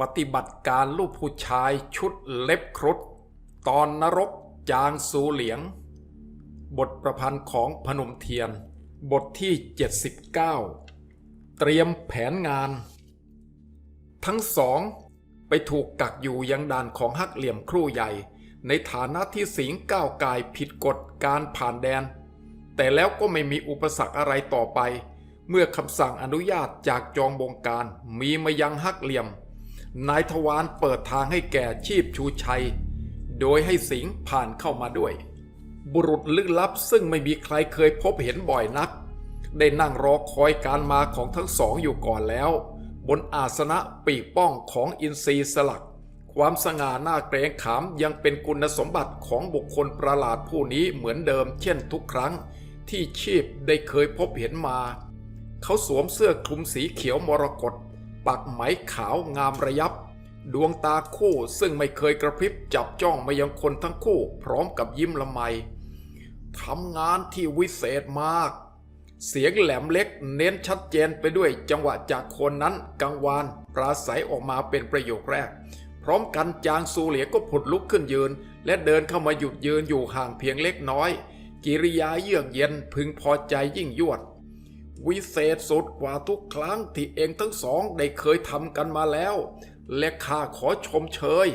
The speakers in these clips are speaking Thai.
ปฏิบัติการลูกผู้ชายชุดเล็บครุฑตอนนรกจางสูเหลียง บทประพันธ์ของพนมเทียน บทที่ 79 เตรียมแผนงาน ทั้งสองไปถูกกักอยู่ยังด่านของฮักเหลี่ยมครู่ใหญ่ ในฐานะที่สิงก้าวกายผิดกฎการผ่านแดน แต่แล้วก็ไม่มีอุปสรรคอะไรต่อไป เมื่อคำสั่งอนุญาตจากจองบงการมีมายังฮักเหลี่ยม นายทวารเปิดทางให้แก่ชีพชูชัย โดยให้สิงห์ผ่านเข้ามาด้วย บุรุษลึกลับซึ่งไม่มีใครเคยพบเห็นบ่อยนัก ได้นั่งรอคอยการมาของทั้งสองอยู่ก่อนแล้ว บนอาสนะปีกป้องของอินทรีสลัก ความสง่าหน้าเกรงขามยังเป็นคุณสมบัติของบุคคลประหลาดผู้นี้เหมือนเดิม เช่นทุกครั้ง ที่ชีพได้เคยพบเห็นมา เขาสวมเสื้อคลุมสีเขียวมรกต ปักไหมขาวงามระยับ ดวงตาคู่ซึ่งไม่เคยกระพริบจับจ้องมายังคนทั้งคู่พร้อมกับยิ้มละไมทำงานที่วิเศษมาก เสียงแหลมเล็กเน้นชัดเจนไปด้วยจังหวะจากคนนั้นกังวานปราศัยออกมาเป็นประโยคแรก พร้อมกันจางซูเหลียก็ผุดลุกขึ้นยืน และเดินเข้ามาหยุดยืนอยู่ห่างเพียงเล็กน้อย กิริยาเยือกเย็นพึงพอใจยิ่งยวด วิเศษสุดกว่าทุกครั้งที่เองทั้งสองได้เคยทำกันมาแล้ว และข้าขอชมเชย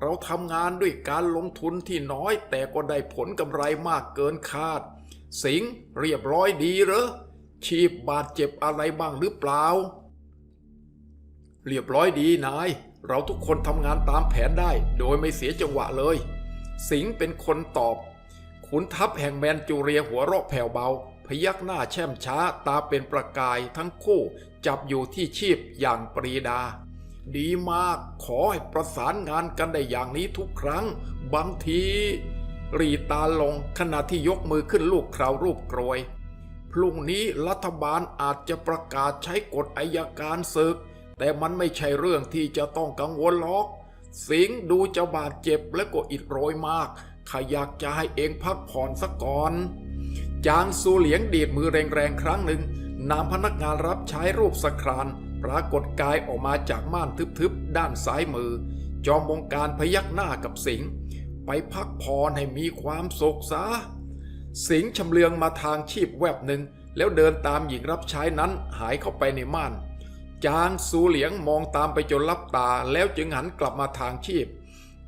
เราทำงานด้วยการลงทุนที่น้อยแต่ก็ได้ผลกำไรมากเกินคาด สิงเรียบร้อยดีเหรอชีพบาดเจ็บอะไรบ้างหรือเปล่า เรียบร้อยดีนาย เราทุกคนทำงานตามแผนได้โดยไม่เสียจังหวะเลย สิงเป็นคนตอบขุนทัพแห่งแมนจูเรียหัวเราะแผ่วเบา พยักหน้าแช่มช้าตาเป็นประกายทั้งคู่จับอยู่ที่ชีพอย่างปรีดา ดีมากขอให้ประสานงานกันได้อย่างนี้ทุกครั้ง บางที รีตาลงขณะที่ยกมือขึ้นลูกคราวรูปกรวย พรุ่งนี้รัฐบาลอาจจะประกาศใช้กฎอายการศึก แต่มันไม่ใช่เรื่องที่จะต้องกังวลหรอก สิงดูจะบาดเจ็บและก็อิดโรยมากข้าอยากจะให้เองพักผ่อนสักก่อน จางซูเหลียงดีดมือแรงๆครั้งหนึ่งนามพนักงานรับใช้รูปสคราน ปรากฏกายออกมาจากม่านทึบๆ ด้านซ้ายมือ จอมบงการพยักหน้ากับสิงห์ไปพักผ่อนให้มีความสุขซะสิงห์ชำเลืองมาทางชีพแวบหนึ่ง แล้วเดินตามหญิงรับใช้นั้นหายเข้าไปในม่าน จางซูเหลียงมองตามไปจนลับตาแล้วจึงหันกลับมาทางชีพ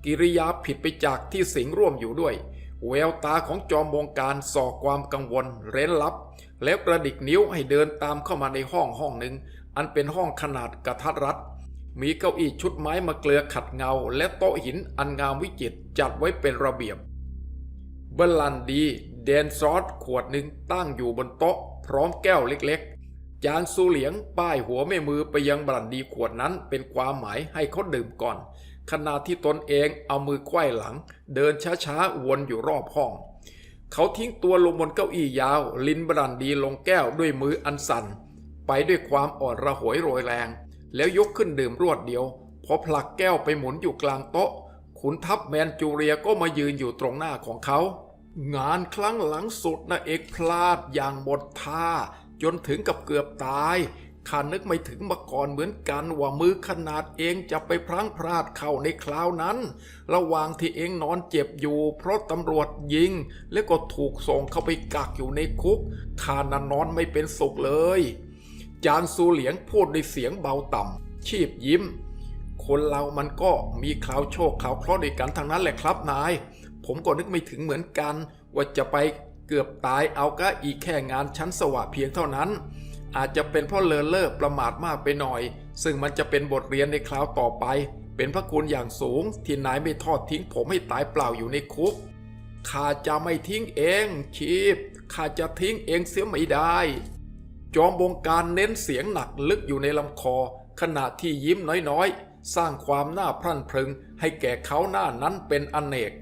กิริยาผิดไปจากที่สิงห์ร่วมอยู่ด้วย แววตาของจอมบงการส่อความกังวล เร้นลับ แล้วกระดิกนิ้วให้เดินตามเข้ามาในห้องห้องหนึ่ง อันเป็นห้องขนาดกระทัดรัด มีเก้าอี้ชุดไม้มาเกลือขัดเงา และโต๊ะหินอันงามวิจิตรจัดไว้เป็นระเบียบเบลันดีเดนซอสขวดหนึ่งตั้งอยู่บนโต๊ะ พร้อมแก้วเล็กๆ จางซูเหลียงป้ายหัวแม่มือไปยังบรันดีขวดนั้นเป็นความหมายให้เขาดื่มก่อน ขณะที่ตนเองเอามือไขว้หลัง เดินช้าๆวนอยู่รอบห้อง เขาทิ้งตัวลงบนเก้าอี้ยาว ลิ้นบรันดีลงแก้วด้วยมืออันสั่น ไปด้วยความอ่อนระหวยโรยแรง แล้วยกขึ้นดื่มรวดเดียว พอผลักแก้วไปหมุนอยู่กลางโต๊ะ ขุนทัพแมนจูเรียก็มายืนอยู่ตรงหน้าของเขา งานครั้งหลังสุดนะเอกพลาดอย่างหมดท่า จนถึงกับเกือบตาย ข้านึกไม่ถึงมาก่อนเหมือนกันว่ามือขนาดเองจะไปพลั้งพลาดเข้าในคราวนั้น ระหว่างที่เองนอนเจ็บอยู่ เพราะตำรวจยิง แล้วก็ถูกส่งเข้าไปกักอยู่ในคุกข้านั้นนอนไม่เป็นสุขเลย จางซูเหลียงพูดด้วยเสียงเบาต่ำชีพยิ้ม คนเรามันก็มีคราวโชคคราวเคราะห์ด้วยกันทั้งนั้นแหละครับนาย ผมก็นึกไม่ถึงเหมือนกัน ว่าจะไปเกือบตายเอาก็อีกแค่งานชั้นสวะเพียงเท่านั้น อาจจะเป็นเพราะเลอเล่อประมาทมากไปหน่อย ซึ่งมันจะเป็นบทเรียนในคราวต่อไป เป็นพระคุณอย่างสูง ที่นายไม่ทอดทิ้งผมให้ตายเปล่าอยู่ในคุกข้าจะไม่ทิ้งเองชีพข้าจะทิ้งเองเสียไม่ได้ จอมบงการเน้นเสียงหนักลึกอยู่ในลำคอ ขณะที่ยิ้มน้อยๆ สร้างความน่าพรั่นพรึงให้แก่เขาหน้านั้นเป็นอนเนก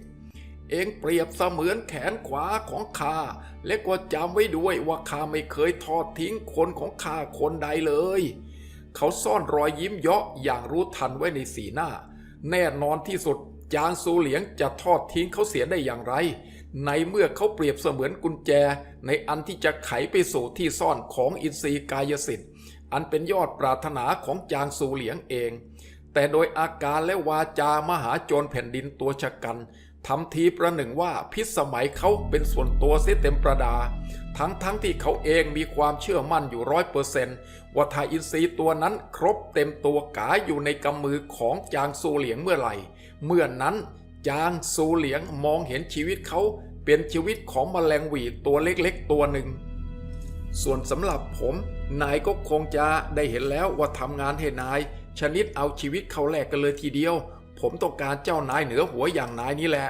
เองเปรียบเสมือนแขนขวาของข้าและก็จำไว้ด้วยว่าข้าไม่เคยทอดทิ้งคนของข้าคนใดเลย เขาซ่อนรอยยิ้มเยาะอย่างรู้ทันไว้ในสีหน้า แน่นอนที่สุดจางซูเหลียงจะทอดทิ้งเขาเสียได้อย่างไร ในเมื่อเขาเปรียบเสมือนกุญแจ ในอันที่จะไขไปสู่ที่ซ่อนของอินทรีย์กายสิทธิ์อันเป็นยอดปรารถนาของจางซูเหลียงเอง แต่โดยอาการและวาจามหาโจรแผ่นดินตัวชะกัน ทำทีประหนึ่งว่าพิษสมัยเขาเป็นส่วนตัวเสียเต็มประดา ทั้งทั้งที่เขาเองมีความเชื่อมั่นอยู่ร้อยเปอร์เซนต์ว่าถ้าอินทรีตัวนั้นครบเต็มตัวกายอยู่ในกำมือของจางซูเหลียงเมื่อไหร่ เมื่อนนั้นจางซูเหลียงมองเห็นชีวิตเขาเป็นชีวิตของมแมลงหวีตัวเล็กๆตัวหนึ่ง ส่วนสำหรับผม นายก็คงจะได้เห็นแล้วว่าทำงานให้นาย ชนิดเอาชีวิตเขาแลกกันเลยทีเดียว ผมต้องการเจ้านายเหนือหัวอย่างนายนี่แหละ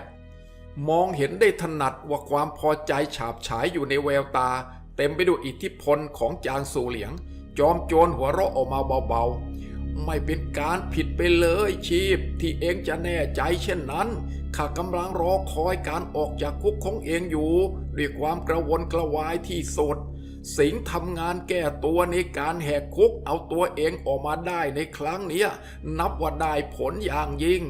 มองเห็นได้ถนัดว่าความพอใจฉาบฉายอยู่ในแววตา เต็มไปด้วยอิทธิพลของจางสูเหลียง จอมโจรหัวเราะออกมาเบาๆ ไม่เป็นการผิดไปเลยชีพ ที่เองจะแน่ใจเช่นนั้นข้ากำลังรอคอยการออกจากคุกของเองอยู่ด้วยความกระวนกระวายที่สุด สิงห์ทำงานแก้ตัวในการแหกคุกเอาตัวเองออกมาได้ในครั้งนี้นับว่าได้ผลอย่างยิ่ง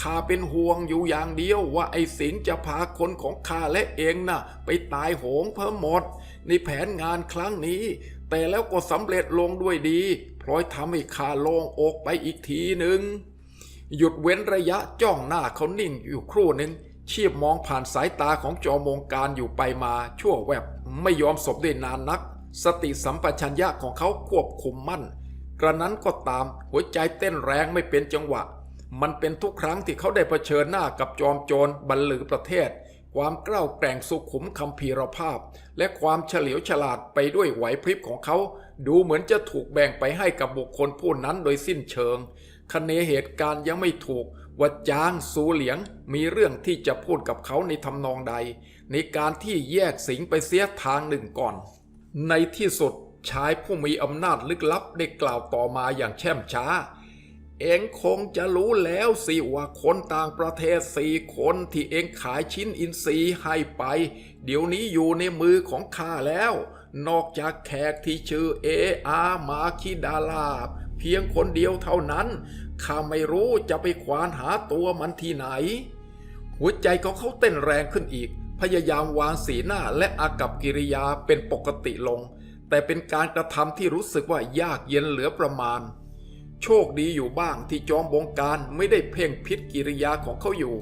ข้าเป็นห่วงอยู่อย่างเดียวว่าไอ้สิงห์จะพาคนของข้าและเองน่ะ ไปตายโหงเพิ่มหมด ในแผนงานครั้งนี้ แต่แล้วก็สำเร็จลงด้วยดีพลอยทำให้ข้าโล่งอกไปอีกทีหนึ่งหยุดเว้นระยะจ้องหน้าเขานิ่งอยู่ครู่หนึ่งชีพมองผ่านสายตาของจอมงการอยู่ไปมาชั่วแวบ ไม่ยอมสบด้วยนานนัก สติสัมปชัญญะของเขาควบคุมมั่น กระนั้นก็ตามหัวใจเต้นแรงไม่เป็นจังหวะ มันเป็นทุกครั้งที่เขาได้เผชิญหน้ากับจอมโจรบรรลือประเทศ ความกล้าแกร่งสุขุมคำพีรภาพ และความเฉลียวฉลาดไปด้วยไหวพริบของเขา ดูเหมือนจะถูกแบ่งไปให้กับบุคคลผู้นั้นโดยสิ้นเชิงคะเนเหตุการณ์ยังไม่ถูกว่าจางสูเหลียงมีเรื่องที่จะพูดกับเขาในทำนองใด ในการที่แยกสิงไปเสียทางหนึ่งก่อน ในที่สุดชายผู้มีอำนาจลึกลับได้กล่าวต่อมาอย่างแช่มช้า เองคงจะรู้แล้วสิว่าคนต่างประเทศสี่คนที่เองขายชิ้นอินทรีย์ให้ไป เดี๋ยวนี้อยู่ในมือของข้าแล้ว นอกจากแขกที่ชื่อเออามาคิดาลาบเพียงคนเดียวเท่านั้น ข้าไม่รู้จะไปควานหาตัวมันที่ไหน หัวใจของเขาเต้นแรงขึ้นอีก พยายามวางสีหน้าและอากับกิริยาเป็นปกติลง แต่เป็นการกระทำที่รู้สึกว่ายากเย็นเหลือประมาณ โชคดีอยู่บ้างที่จอมบงการไม่ได้เพ่งพิษกิริยาของเขาอยู่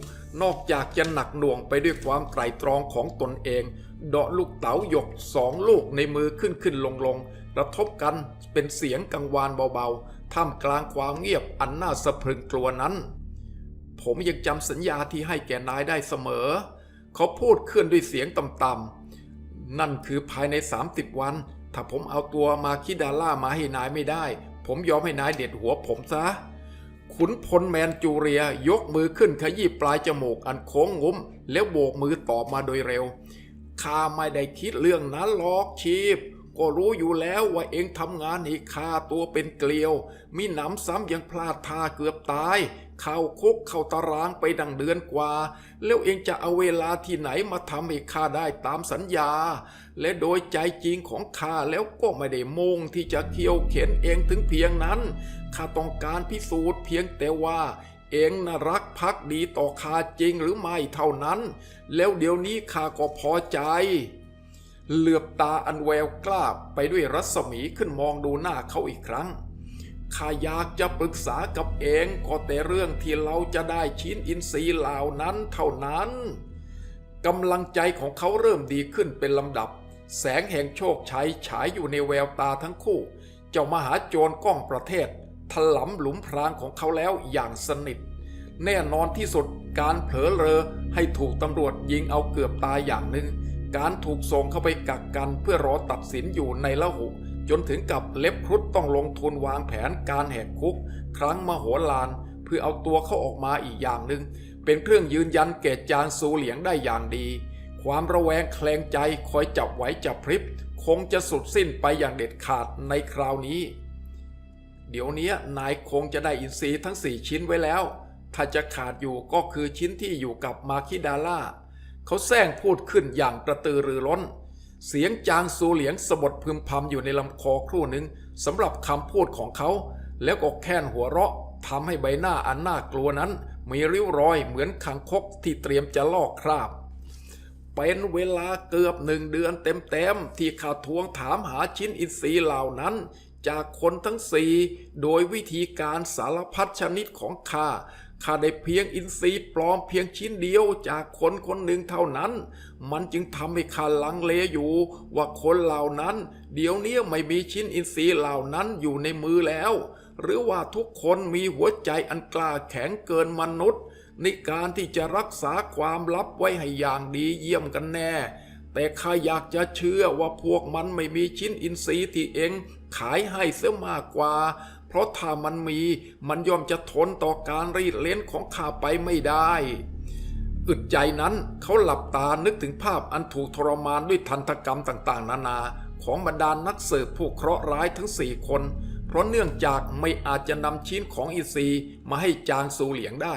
นอกจากจะหนักหน่วงไปด้วยความไตรตรองของตนเอง เดาะลูกเต๋าหยกสองลูกในมือขึ้นขึ้นลงลงกระทบกันเป็นเสียงกังวานเบาๆ ท่ามกลางความเงียบอันน่าสะพรึงกลัวนั้น ผมยังจำสัญญาที่ให้แก่นายได้เสมอ เขาพูดขึ้นด้วยเสียงต่ำๆนั่นคือภายใน 30 วัน ถ้าผมเอาตัวมาคิดาล่ามาให้นายไม่ได้ ผมยอมให้นายเด็ดหัวผมซะขุนพลแมนจูเรียยกมือขึ้นขยี้ปลายจมูกอันโค้งงุ้ม แล้วโบกมือตอบมาโดยเร็วข้าไม่ได้คิดเรื่องนั้นหรอกชีพ ก็รู้อยู่แล้วว่าเองทำงานให้ข้าตัวเป็นเกลียว มีหนำซ้ำยังพลาดท่าเกือบตาย เข้าคุกเข้าตารางไปดังเดือนกว่า แล้วเองจะเอาเวลาที่ไหนมาทำให้ข้าได้ตามสัญญา และโดยใจจริงของข้าแล้วก็ไม่ได้มุ่งที่จะเคี่ยวเข็นเองถึงเพียงนั้นข้าต้องการพิสูจน์เพียงแต่ว่าเองนะรักพักดีต่อข้าจริงหรือไม่เท่านั้น แล้วเดี๋ยวนี้ข้าก็พอใจ เหลือบตาอันแววกล้าไปด้วยรัศมีขึ้นมองดูหน้าเขาอีกครั้ง ข้าอยากจะปรึกษากับเองก็แต่เรื่องที่เราจะได้ชิ้นอินทรีย์เหล่านั้นเท่านั้นกำลังใจของเขาเริ่มดีขึ้นเป็นลำดับ แสงแห่งโชคชัยฉายอยู่ในแววตาทั้งคู่ เจ้ามหาโจรก้องประเทศถลำหลุมพรางของเขาแล้วอย่างสนิท แน่นอนที่สุดการเผลอเรอให้ถูกตำรวจยิงเอาเกือบตายอย่างหนึ่ง การถูกส่งเข้าไปกักกันเพื่อรอตัดสินอยู่ในละหุ จนถึงกับเล็บครุฑต้องลงทุนวางแผนการแหกคุก ครั้งมโหฬารเพื่อเอาตัวเขาออกมาอีกอย่างหนึ่งเป็นเครื่องยืนยันแก่จางซูเหลียงได้อย่างดี ความระแวงแคลงใจคอยจับไหวจับพริบ คงจะสุดสิ้นไปอย่างเด็ดขาดในคราวนี้ เดี๋ยวนี้นายคงจะได้อินทรีย์ทั้งสี่ชิ้นไว้แล้ว ถ้าจะขาดอยู่ก็คือชิ้นที่อยู่กับมาคิดาล่าเขาแซงพูดขึ้นอย่างกระตือรือร้น เสียงจางซูเหลียงสะบดพึมพำอยู่ในลำคอครู่หนึ่งสำหรับคำพูดของเขา แล้วก็แค่นหัวเราะทำให้ใบหน้าอันน่ากลัวนั้น มีริ้วรอยเหมือนขังคกที่เตรียมจะลอกคราบ เป็นเวลาเกือบหนึ่งเดือนเต็มๆที่ข้าทวงถามหาชิ้นอินทรีย์เหล่านั้น จากคนทั้งสี่โดยวิธีการสารพัดชนิดของข้า ข้าได้เพียงอินทรีย์ปลอมเพียงชิ้นเดียวจากคนคนหนึ่งเท่านั้น มันจึงทำให้ข้าลังเลอยู่ ว่าคนเหล่านั้น เดี๋ยวนี้ไม่มีชิ้นอินทรีย์เหล่านั้นอยู่ในมือแล้ว หรือว่าทุกคนมีหัวใจอันกล้าแข็งเกินมนุษย์ ในการที่จะรักษาความลับไว้ให้อย่างดีเยี่ยมกันแน่ แต่ข้าอยากจะเชื่อว่าพวกมันไม่มีชิ้นอินทรีย์ที่เองขายให้เสียมากกว่า เพราะถ้ามันมีมันย่อมจะทนต่อการรีดเล้นของข้าไปไม่ได้ อึดใจนั้นเขาหลับตานึกถึงภาพอันถูกทรมานด้วยทันตกรรมต่างๆ นานาของบรรดานนักสืบผู้เคราะห์ร้ายทั้งสี่คน เพราะเนื่องจากไม่อาจจะนำชิ้นของอินทรีมาให้จางซูเหลียงได้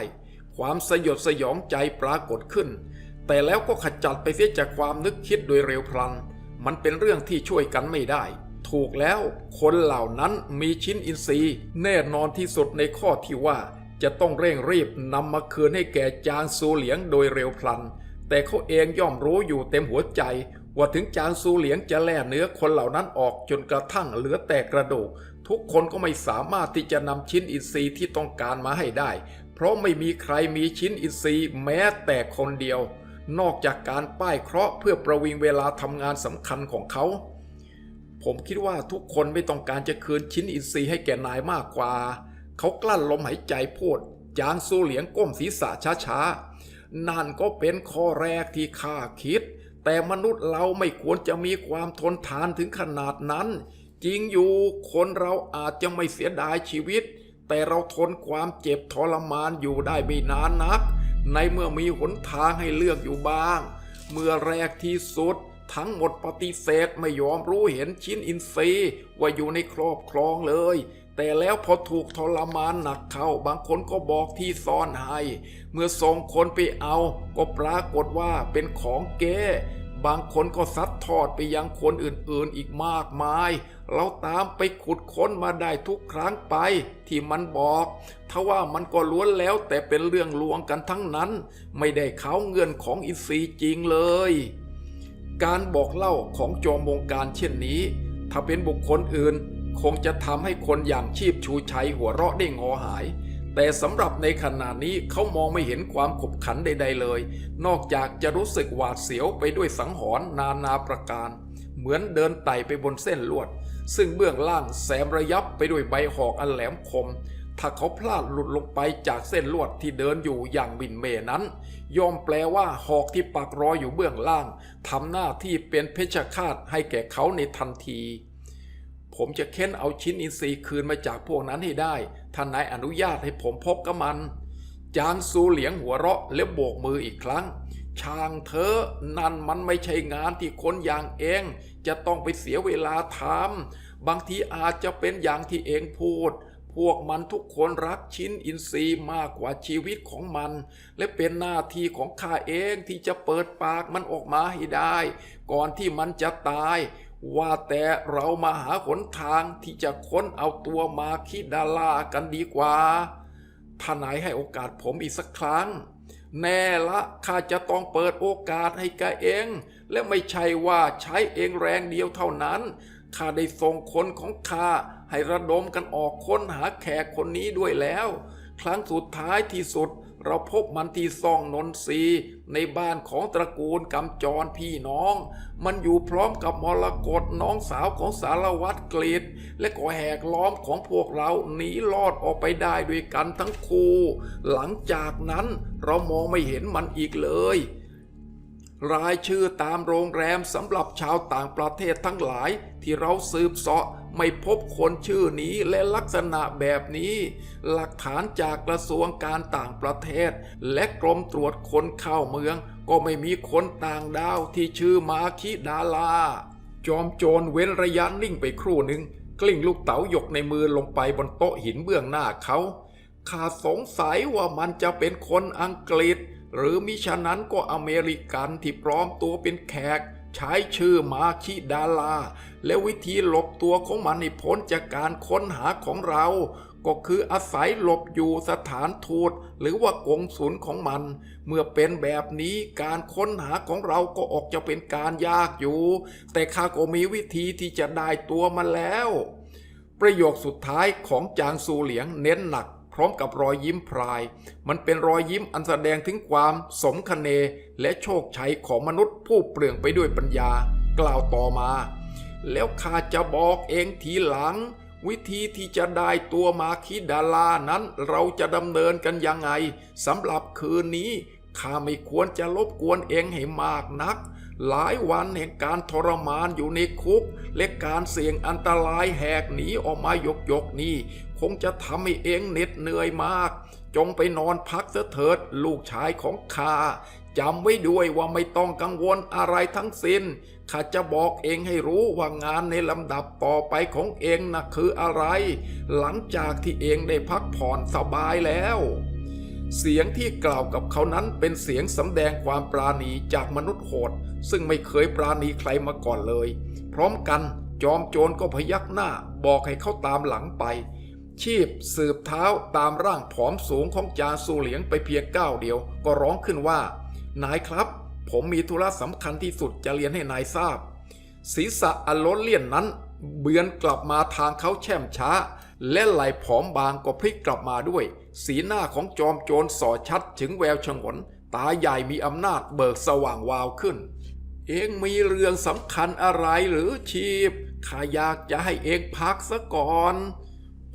ความสยดสยองใจปรากฏขึ้น แต่แล้วก็ขจัดไปเสียจากความนึกคิดโดยเร็วพลัน มันเป็นเรื่องที่ช่วยกันไม่ได้ ถูกแล้ว คนเหล่านั้นมีชิ้นอินทรีย์ แน่นอนที่สุดในข้อที่ว่า จะต้องเร่งรีบนำมาคืนให้แก่จางซูเหลียงโดยเร็วพลัน แต่เขาเองย่อมรู้อยู่เต็มหัวใจ ว่าถึงจางซูเหลียงจะแล่เนื้อคนเหล่านั้นออกจนกระทั่งเหลือแต่กระดูกทุกคนก็ไม่สามารถที่จะนำชิ้นอินทรีย์ที่ต้องการมาให้ได้ เพราะไม่มีใครมีชิ้นอินทรีย์แม้แต่คนเดียว นอกจากการป้ายเคราะห์เพื่อประวิงเวลาทำงานสำคัญของเขา ผมคิดว่าทุกคนไม่ต้องการจะคืนชิ้นอินทรีย์ให้แก่นายมากกว่า เขากลั้นลมหายใจพูดจางซูเหลียงก้มศีรษะช้าๆ นั่นก็เป็นข้อแรกที่ข้าคิด แต่มนุษย์เราไม่ควรจะมีความทนทานถึงขนาดนั้น จริงอยู่คนเราอาจจะไม่เสียดายชีวิต แต่เราทนความเจ็บทรมานอยู่ได้ไม่นานนัก ในเมื่อมีหนทางให้เลือกอยู่บ้าง เมื่อแรกที่สุด ทั้งหมดปฏิเสธไม่ยอมรู้เห็นชิ้นอินทรีย์ว่าอยู่ในครอบครองเลย แต่แล้วพอถูกทรมานหนักเข้า บางคนก็บอกที่ซ่อนให้ เมื่อส่งคนไปเอา ก็ปรากฏว่าเป็นของเก้บางคนก็ซัดทอดไปยังคนอื่นๆอีกมากมาย เราตามไปขุดค้นมาได้ทุกครั้งไป ที่มันบอกทว่ามันก็ล้วนแล้วแต่เป็นเรื่องลวงกันทั้งนั้น ไม่ได้เขาเงื่อนของอินทรีย์จริงเลย การบอกเล่าของจอมวงการเช่นนี้ ถ้าเป็นบุคคลอื่น คงจะทำให้คนอย่างชีพชูชัยหัวเราะได้งอหาย แต่สำหรับในขณะนี้เขามองไม่เห็นความขบขันใด ๆเลย นอกจากจะรู้สึกหวาดเสียวไปด้วยสังหรณ์นานาประการ เหมือนเดินไต่ไปบนเส้นลวด ซึ่งเบื้องล่างแสมระยับไปด้วยใบหอกอันแหลมคม ถ้าเขาพลาดหลุดลงไปจากเส้นลวดที่เดินอยู่อย่างบินเมนั้นย่อมแปลว่าหอกที่ปักรออยู่เบื้องล่างทำหน้าที่เป็นเพชฌฆาตให้แก่เขาในทันที ผมจะเค้นเอาชิ้นอินทรีย์คืนมาจากพวกนั้นให้ได้ท่านนายอนุญาตให้ผมพบกับมัน จางซูเหลียงหัวเราะแล้วโบกมืออีกครั้งช่างเธอนั่นมันไม่ใช่งานที่คนอย่างเอง จะต้องไปเสียเวลาทำบางทีอาจจะเป็นอย่างที่เองพูด พวกมันทุกคนรักชิ้นอินทรีย์มากกว่าชีวิตของมัน และเป็นหน้าที่ของข้าเองที่จะเปิดปากมันออกมาให้ได้ ก่อนที่มันจะตาย ว่าแต่เรามาหาหนทางที่จะค้นเอาตัวมาคิดาลากันดีกว่าถ้านายให้โอกาสผมอีกสักครั้ง แน่ละข้าจะต้องเปิดโอกาสให้แกเอง และไม่ใช่ว่าใช้เองแรงเดียวเท่านั้น ข้าได้ส่งคนของข้าให้ระดมกันออกค้นหาแขกคนนี้ด้วยแล้ว ครั้งสุดท้ายที่สุดเราพบมันที่ซ่องนนทรีในบ้านของตระกูลกำจรพี่น้อง มันอยู่พร้อมกับมรกตน้องสาวของสารวัตรกฤษและก็แหกล้อมของพวกเราหนีรอดออกไปได้ด้วยกันทั้งคู่ หลังจากนั้นเรามองไม่เห็นมันอีกเลย รายชื่อตามโรงแรมสำหรับชาวต่างประเทศทั้งหลายที่เราสืบเสาะไม่พบคนชื่อนี้และลักษณะแบบนี้ หลักฐานจากกระทรวงการต่างประเทศ และกรมตรวจคนเข้าเมือง ก็ไม่มีคนต่างดาวที่ชื่อมาคิดาลา จอมโจรเว้นระยะนิ่งไปครู่หนึ่งกลิ้งลูกเต๋าหยกในมือลงไปบนโต๊ะหินเบื้องหน้าเขาข้าสงสัยว่ามันจะเป็นคนอังกฤษ หรือมิฉะนั้นก็อเมริกันที่ปลอมตัวเป็นแขก ใช้ชื่อมาคิดาลา และวิธีหลบตัวของมันให้พ้นจากการค้นหาของเรา ก็คืออาศัยหลบอยู่สถานทูตหรือว่ากงสุลของมัน เมื่อเป็นแบบนี้การค้นหาของเราก็ออกจะเป็นการยากอยู่ แต่ข้าก็มีวิธีที่จะได้ตัวมันแล้ว ประโยคสุดท้ายของจางซูเหลียงเน้นหนัก พร้อมกับรอยยิ้มพราย มันเป็นรอยยิ้มอันแสดงถึงความสมคเนและโชคชัยของมนุษย์ผู้เปลืองไปด้วยปัญญา กล่าวต่อมา แล้วข้าจะบอกเองทีหลัง วิธีที่จะได้ตัวมาคิดาลานั้นเราจะดำเนินกันยังไงสำหรับคืนนี้ข้าไม่ควรจะรบกวนเองให้มากนัก หลายวันแห่งการทรมานอยู่ในคุก และการเสี่ยงอันตรายแหกหนีออกมายกยกนี้ คงจะทำให้เองเหน็ดเหนื่อยมาก จงไปนอนพักเสเถิดลูกชายของข้าจำไว้ด้วยว่าไม่ต้องกังวลอะไรทั้งสิ้นข้าจะบอกเองให้รู้ว่างานในลำดับต่อไปของเองนะคืออะไร หลังจากที่เองได้พักผ่อนสบายแล้วเสียงที่กล่าวกับเขานั้นเป็นเสียงสำแดงความปราณีจากมนุษย์โหด ซึ่งไม่เคยปราณีใครมาก่อนเลย พร้อมกันจอมโจรก็พยักหน้าบอกให้เขาตามหลังไป ชีพสืบเท้าตามร่างผอมสูงของจาซูเหลียงไปเพียงก้าวเดียว ก็ร้องขึ้นว่า นายครับ ผมมีธุระสำคัญที่สุดจะเรียนให้นายทราบ ศีรษะอันล้นเลี่ยนนั้น เบือนกลับมาทางเขาแช่มช้า และไหล่ผอมบางก็พลิกกลับมาด้วย สีหน้าของจอมโจรส่อชัดถึงแววฉงน ตาใหญ่มีอำนาจเบิกสว่างวาวขึ้น เองมีเรื่องสำคัญอะไรหรือชีพข้าอยากจะให้เองพักซะก่อน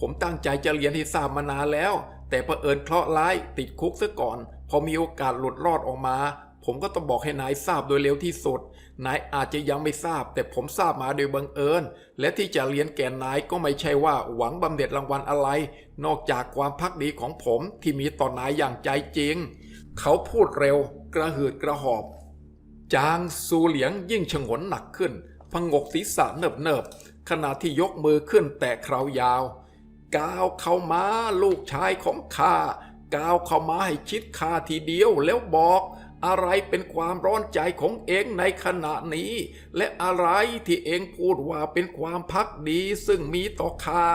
ผมตั้งใจจะเรียนให้ทราบมานานแล้ว แต่เผอิญเคราะห์ร้ายติดคุกซะก่อน พอมีโอกาสหลุดรอดออกมา ผมก็ต้องบอกให้นายทราบโดยเร็วที่สุด นายอาจจะยังไม่ทราบ แต่ผมทราบมาโดยบังเอิญ และที่จะเรียนแก่นายก็ไม่ใช่ว่าหวังบำเหน็จรางวัลอะไร นอกจากความพักดีของผมที่มีต่อนายอย่างใจจริง เขาพูดเร็ว กระหืดกระหอบ จางซูเหลียงยิ่งชงนหนักขึ้นพงกศีรษะเนิบเนิบขณะที่ยกมือขึ้นแตะคราวยาว ก้าวเข้ามาลูกชายของข้าก้าวเข้ามาให้ชิดข้าทีเดียวแล้วบอกอะไรเป็นความร้อนใจของเองในขณะนี้ และอะไรที่เองพูดว่าเป็นความพักดีซึ่งมีต่อข้า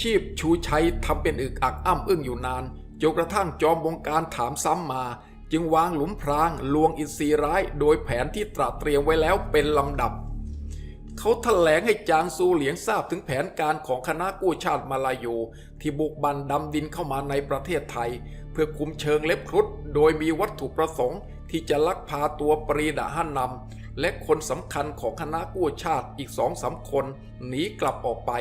ชีพชูชัยทำเป็นอึกอักอ้ำอึ้งอยู่นานจนกระทั่งจอมวงการถามซ้ำมา จึงวางหลุมพรางลวงอินทรีร้าย โดยแผนที่ตระเตรียมไว้แล้วเป็นลำดับ เขาแถลงให้จางซูเหลียงทราบถึงแผนการของคณะกู้ชาติมาลายูที่บุกบันดำดินเข้ามาในประเทศไทย เพื่อคุมเชิงเล็บครุฑโดยมีวัตถุประสงค์ ที่จะลักพาตัวปรีดาหันนำและคนสำคัญของคณะกู้ชาติอีกสองสามคนหนีกลับออกไป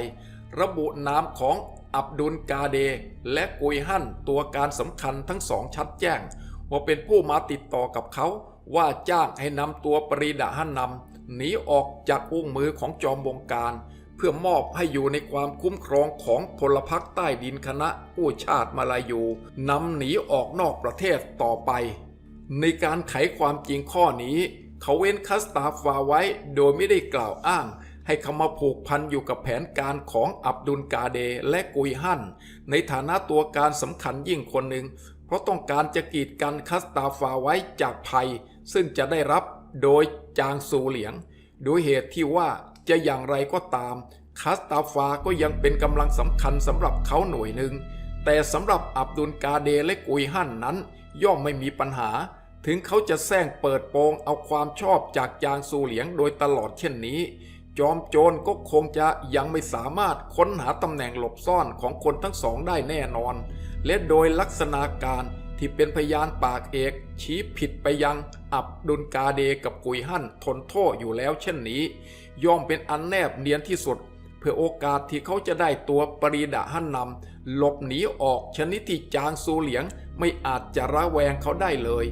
ระบุนามของอับดุลกาเด และกุยฮั่นตัวการสำคัญทั้งสองชัดแจ้ง ว่าเป็นผู้มาติดต่อกับเขาว่าจ้างให้นำตัวปรีดาหันนำ หนีออกจากอุ้งมือของจอมบงการ เพื่อมอบให้อยู่ในความคุ้มครองของพลพรรคใต้ดินคณะผู้ชาติมาลายูนำหนีออกนอกประเทศต่อไป ในการไขความจริงข้อนี้ เขาเว้นคัสตาฟาไว้โดยไม่ได้กล่าวอ้างให้เขามาผูกพันอยู่กับแผนการของอับดุลกาเดและกุยฮั่นในฐานะตัวการสำคัญยิ่งคนหนึ่ง เพราะต้องการจะกีดกันคัสตาฟาไว้จากภัย ซึ่งจะได้รับ โดยจางซูเหลียง โดยเหตุที่ว่าจะอย่างไรก็ตามคัสตาฟาก็ยังเป็นกำลังสำคัญสำหรับเขาหน่วยหนึ่ง แต่สำหรับอับดุลกาเดและกุยฮั่นนั้น ย่อมไม่มีปัญหา ถึงเขาจะแซงเปิดโปงเอาความชอบจากจางซูเหลียงโดยตลอดเช่นนี้ จอมโจรก็คงจะยังไม่สามารถค้นหาตำแหน่งหลบซ่อนของคนทั้งสองได้แน่นอน และโดยลักษณะการ ที่เป็นพยานปากเอก ชี้ผิดไปยังอับดุลกาเดกับกุยฮั่นทนโทษอยู่แล้วเช่นนี้ ย่อมเป็นอันแนบเนียนที่สุด เพื่อโอกาสที่เขาจะได้ตัวปรีดาหั่นนำหลบหนีออกชนิดที่จางซูเหลียงไม่อาจจะระแวงเขาได้เลย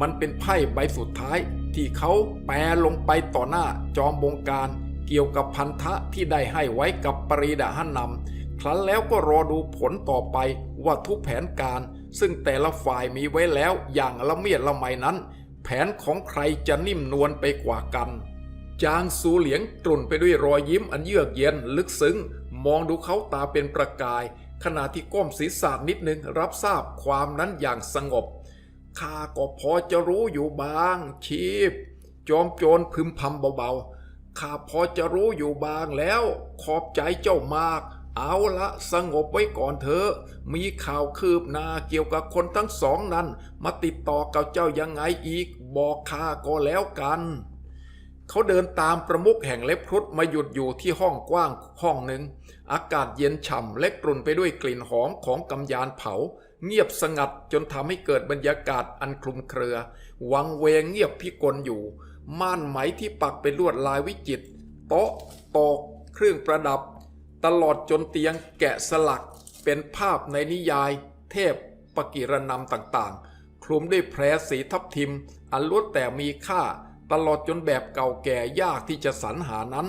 มันเป็นไพ่ใบสุดท้ายที่เขาแปรลงไปต่อหน้าจอมบงการเกี่ยวกับพันธะที่ได้ให้ไว้กับปรีดาหันนำครั้นแล้วก็รอดูผลต่อไปว่าทุกแผนการ ซึ่งแต่ละฝ่ายมีไว้แล้วอย่างละเมียดละไมนั้น แผนของใครจะนิ่มนวลไปกว่ากัน จางซูเหลียงกลุ่นไปด้วยรอยยิ้มอันเยือกเย็นลึกซึ้ง มองดูเขาตาเป็นประกาย ขณะที่ก้มศีรษะนิดนึงรับทราบความนั้นอย่างสงบข้าก็พอจะรู้อยู่บ้าง ชีพ จอมโจรพึมพำเบาๆข้าพอจะรู้อยู่บ้างแล้ว ขอบใจเจ้ามาก เอาละสงบไว้ก่อนเถอะ มีข่าวคืบหน้าเกี่ยวกับคนทั้งสองนั้น มาติดต่อกับเจ้ายังไงอีก บอกข้าก็แล้วกัน เขาเดินตามประมุขแห่งเล็บครุฑมาหยุดอยู่ที่ห้องกว้างห้องหนึ่ง อากาศเย็นฉ่ำและกลุ่นไปด้วยกลิ่นหอมของกำยานเผา เงียบสงัดจนทำให้เกิดบรรยากาศอันคลุมเครือ วังเวงเงียบพิกลอยู่ ม่านไหมที่ปักเป็นลวดลายวิจิตรโต๊ะตกเครื่องประดับ ตลอดจนเตียงแกะสลักเป็นภาพในนิยาย เทพปกิรนำต่างๆ คลุมด้วยแพรสีทับทิม อันล้วนแต่มีค่า ตลอดจนแบบเก่าแก่ยากที่จะสรรหานั้น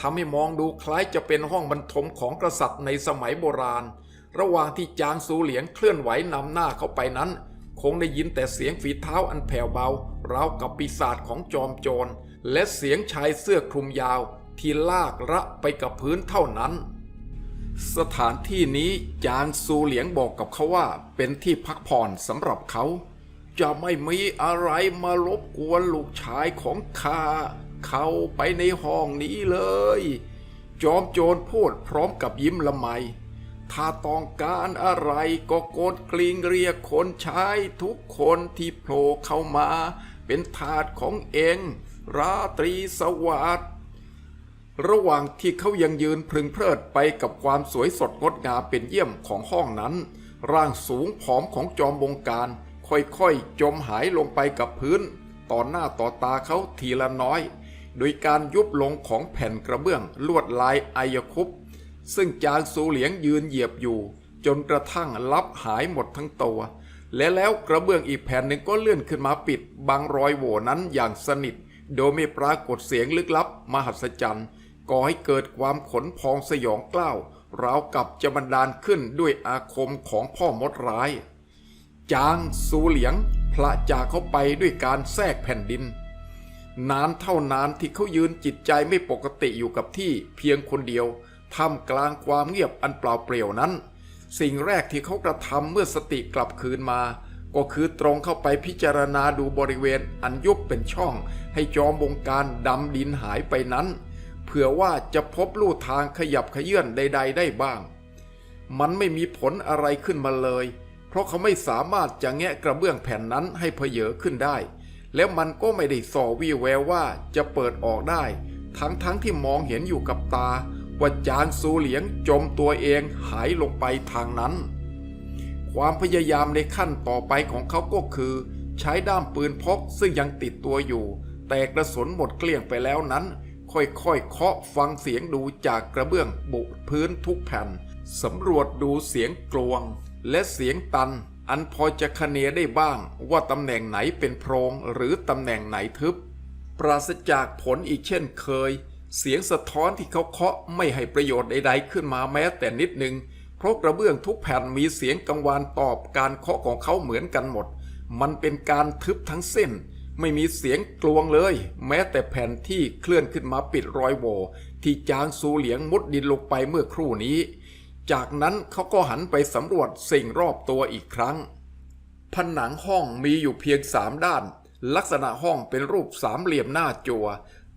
ทำให้มองดูคล้ายจะเป็นห้องบรรทมของกษัตริย์ในสมัยโบราณ ระหว่างที่จางซูเหลียงเคลื่อนไหวนำหน้าเข้าไปนั้น คงได้ยินแต่เสียงฝีเท้าอันแผ่วเบาราวกับปีศาจของจอมโจร และเสียงชายเสื้อคลุมยาว ที่ลากระไปกับพื้นเท่านั้น สถานที่นี้จางซูเหลียงบอกกับเขาว่าเป็นที่พักผ่อนสำหรับเขา จะไม่มีอะไรมารบกวนลูกชายของข้าเข้าไปในห้องนี้เลย จอมโจรพูดพร้อมกับยิ้มละไมถ้าต้องการอะไรก็โกดกลิงเรียกคนใช้ทุกคนที่โผล่เข้ามา เป็นทาสของเอง ราตรีสวัสดิ์ ระหว่างที่เขายังยืนพึงเพลิดไปกับความสวยสดงดงามเป็นเยี่ยมของห้องนั้น ร่างสูงผอมของจอมบงการ ค่อยๆ จมหายลงไปกับพื้น ต่อหน้าต่อตาเขาทีละน้อย โดยการยุบลงของแผ่นกระเบื้องลวดลายไอยคุปซึ่งจางซูเหลียงยืนเหยียบอยู่ จนกระทั่งลับหายหมดทั้งตัว และแล้วกระเบื้องอีกแผ่นหนึ่งก็เลื่อนขึ้นมาปิดบังรอยโหว่นั้นอย่างสนิท โดยไม่ปรากฏเสียงลึกลับมหัศจรรย์ ก่อให้เกิดความขนพองสยองกล้าวราวกับจะบันดาลขึ้นด้วยอาคมของพ่อมดร้าย จางซูเหลียงพละจากเขาไปด้วยการแทรกแผ่นดิน นานเท่านานที่เขายืนจิตใจไม่ปกติอยู่กับที่เพียงคนเดียวท่ามกลางความเงียบอันเปล่าเปลี่ยวนั้น สิ่งแรกที่เขากระทำเมื่อสติกลับคืนมา ก็คือตรงเข้าไปพิจารณาดูบริเวณอันยุบเป็นช่อง ให้จอมบงการดำดินหายไปนั้น เผื่อว่าจะพบลู่ทางขยับขยื่นใด ๆ ได้บ้าง มันไม่มีผลอะไรขึ้นมาเลย เพราะเขาไม่สามารถจะแงะกระเบื้องแผ่นนั้นให้เพเยอขึ้นได้ แล้วมันก็ไม่ได้ส่อวี่แววว่าจะเปิดออกได้ ทั้งๆทที่มองเห็นอยู่กับตา ว่าจางซูเหลียงจมตัวเองหายลงไปทางนั้น ความพยายามในขั้นต่อไปของเขาก็คือ ใช้ด้ามปืนพกซึ่งยังติดตัวอยู่ แต่กระสุนหมดเกลี้ยงไปแล้วนั้น ค่อยๆเคาะฟังเสียงดูจากกระเบื้องบุพื้นทุกแผ่นสำรวจดูเสียงกลวง และเสียงตัน อันพอจะคเนได้บ้างว่าตำแหน่งไหนเป็นโพรงหรือตำแหน่งไหนทึบ ปราศจากผลอีกเช่นเคย เสียงสะท้อนที่เขาเคาะไม่ให้ประโยชน์ใดๆขึ้นมาแม้แต่นิดหนึ่งเพราะกระเบื้องทุกแผ่นมีเสียงกังวานตอบการเคาะของเขาเหมือนกันหมด มันเป็นการทึบทั้งเส้น ไม่มีเสียงกลวงเลย แม้แต่แผ่นที่เคลื่อนขึ้นมาปิดรอยโหวที่จางซูเหลียงมุดดินลงไปเมื่อครู่นี้ จากนั้นเขาก็หันไปสำรวจสิ่งรอบตัวอีกครั้ง ผนังห้องมีอยู่เพียงสามด้าน ลักษณะห้องเป็นรูปสามเหลี่ยมหน้าจัว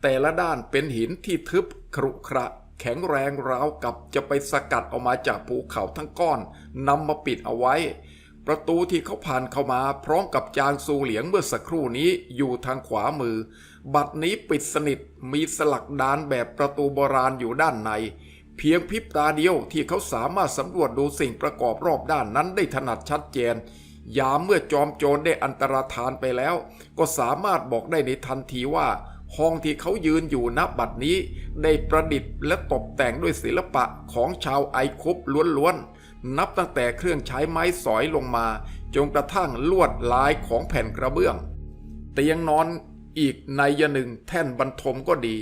แต่ละด้านเป็นหินที่ทึบครุขระแข็งแรงราวกับจะไปสกัดออกมาจากภูเขาทั้งก้อนนำมาปิดเอาไว้ ประตูที่เขาผ่านเข้ามาพร้อมกับจางซูเหลียงเมื่อสักครู่นี้อยู่ทางขวามือ บัดนี้ปิดสนิทมีสลักดานแบบประตูโบราณอยู่ด้านใน เพียงพริบตาเดียวที่เขาสามารถสำรวจดูสิ่งประกอบรอบด้านนั้นได้ถนัดชัดเจน ยามเมื่อจอมโจรได้อันตรธานไปแล้ว ก็สามารถบอกได้ในทันทีว่าห้องที่เขายืนอยู่ณบัดนี้ ได้ประดิษฐ์และตกแต่งด้วยศิลปะของชาวไอคุปล้วนๆ นับตั้งแต่เครื่องใช้ไม้สอยลงมา จนกระทั่งลวดลายของแผ่นกระเบื้อง เตียงนอนอีกในยหนึ่งแท่นบรรทมก็ดี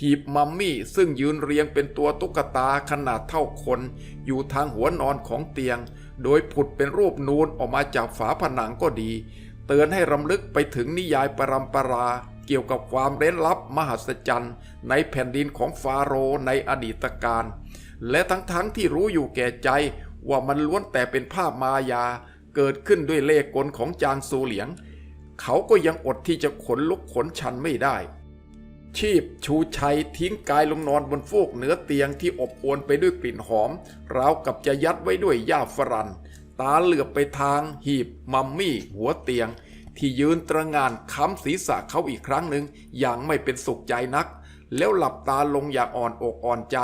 หีบมัมมี่ซึ่งยืนเรียงเป็นตัวตุ๊กตาขนาดเท่าคน อยู่ทางหัวนอนของเตียง โดยผุดเป็นรูปนูนออกมาจากฝาผนังก็ดี เตือนให้รำลึกไปถึงนิยายปรำปราเกี่ยวกับความเร้นลับมหัศจรรย์ ในแผ่นดินของฟาโรห์ในอดีตการ และทั้งๆทที่รู้อยู่แก่ใจ ว่ามันล้วนแต่เป็นภาพมายาเกิดขึ้นด้วยเล่กลของจางซูเหลียง เขาก็ยังอดที่จะขนลุกขนชันไม่ได้ ชีพชูชัยทิ้งกายลงนอนบนฟูกเหนือเตียงที่อบอวลไปด้วยกลิ่นหอม ราวกับจะยัดไว้ด้วยหญ้าฝรั่นตาเหลือบไปทางหีบมัมมี่ หัวเตียง ที่ยืนตระงานค้ำศีรษะเขาอีกครั้งหนึ่งอย่างไม่เป็นสุขใจนัก แล้วหลับตาลงอย่างอ่อนอกอ่อนใจ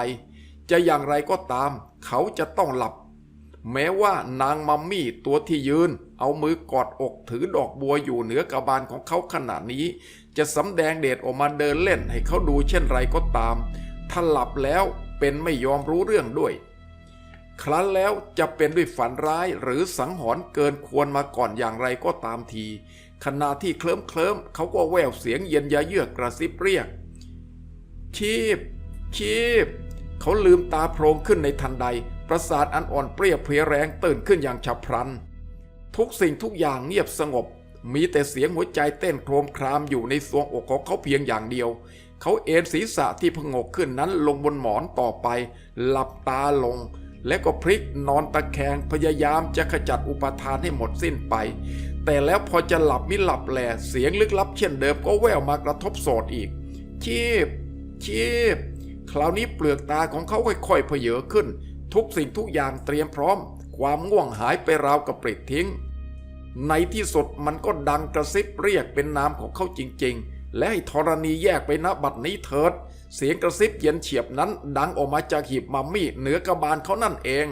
จะอย่างไรก็ตาม เขาจะต้องหลับ แม้ว่านางมัมมี่ตัวที่ยืน เอามือกอดอกถือดอกบัวอยู่เหนือกระบาลของเขาขณะนี้ จะสำแดงเดชออกมาเดินเล่นให้เขาดูเช่นไรก็ตาม ถ้าหลับแล้วเป็นไม่ยอมรู้เรื่องด้วย ครั้นแล้วจะเป็นด้วยฝันร้ายหรือสังหรณ์เกินควรมาก่อนอย่างไรก็ตามที ขณะที่เคลิ้มเคลิ้มๆเขาก็แววเสียงเย็นยาเยือกกระซิบเรียก ชีพชีพเขาลืมตาโพลงขึ้นในทันใดประสาทอันอ่อนเปรี้ยเพลียแรงตื่นขึ้นอย่างฉับพลัน ทุกสิ่งทุกอย่างเงียบสงบ มีแต่เสียงหัวใจเต้นโครมครามอยู่ในสวงอกของเขาเพียงอย่างเดียว เขาเอ็นศีรษะที่พงกขึ้นนั้นลงบนหมอนต่อไป หลับตาลง และก็พลิกนอนตะแคงพยายามจะขจัดอุปทานให้หมดสิ้นไป แต่แล้วพอจะหลับมิหลับแหลเสียงลึกลับเช่นเดิมก็แว่วมากระทบโสดอีก ชีพชีพคราวนี้เปลือกตาของเขาค่อยๆเพเยอขึ้น ทุกสิ่งทุกอย่างเตรียมพร้อม ความง่วงหายไปราวกับปลิดทิ้ง ในที่สุดมันก็ดังกระซิบเรียกเป็นนามของเขาจริง ๆ และให้ธรณีแยกไปณบัดนี้เถิด เสียงกระซิบเย็นเฉียบนั้นดังออกมาจากหีบมัมมี่เหนือกระบาลเขานั่นเอง